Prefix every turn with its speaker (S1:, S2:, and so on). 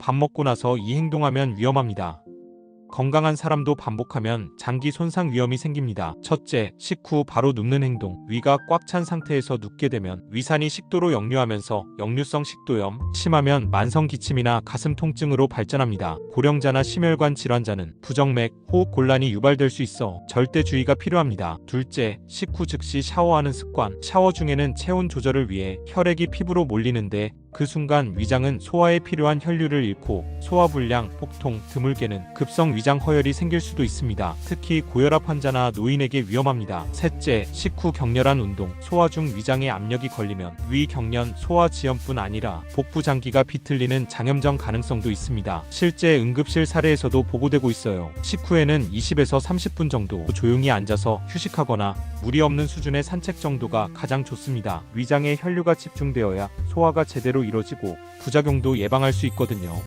S1: 밥 먹고 나서 이 행동하면 위험합니다. 건강한 사람도 반복하면 장기 손상 위험이 생깁니다. 첫째, 식후 바로 눕는 행동. 위가 꽉 찬 상태에서 눕게 되면 위산이 식도로 역류하면서 역류성 식도염, 심하면 만성 기침이나 가슴 통증으로 발전합니다. 고령자나 심혈관 질환자는 부정맥, 호흡 곤란이 유발될 수 있어 절대 주의가 필요합니다. 둘째, 식후 즉시 샤워하는 습관. 샤워 중에는 체온 조절을 위해 혈액이 피부로 몰리는데 그 순간 위장은 소화에 필요한 혈류를 잃고 소화불량, 복통, 드물게는 급성 위장 허혈이 생길 수도 있습니다. 특히 고혈압 환자나 노인에게 위험합니다. 셋째, 식후 격렬한 운동. 소화 중 위장에 압력이 걸리면 위 경련, 소화 지연뿐 아니라 복부 장기가 비틀리는 장염정 가능성도 있습니다. 실제 응급실 사례에서도 보고되고 있어요. 식후에는 20에서 30분 정도 조용히 앉아서 휴식하거나 무리 없는 수준의 산책 정도가 가장 좋습니다. 위장에 혈류가 집중되어야 소화가 제대로 이루어지고 부작용도 예방할 수 있거든요.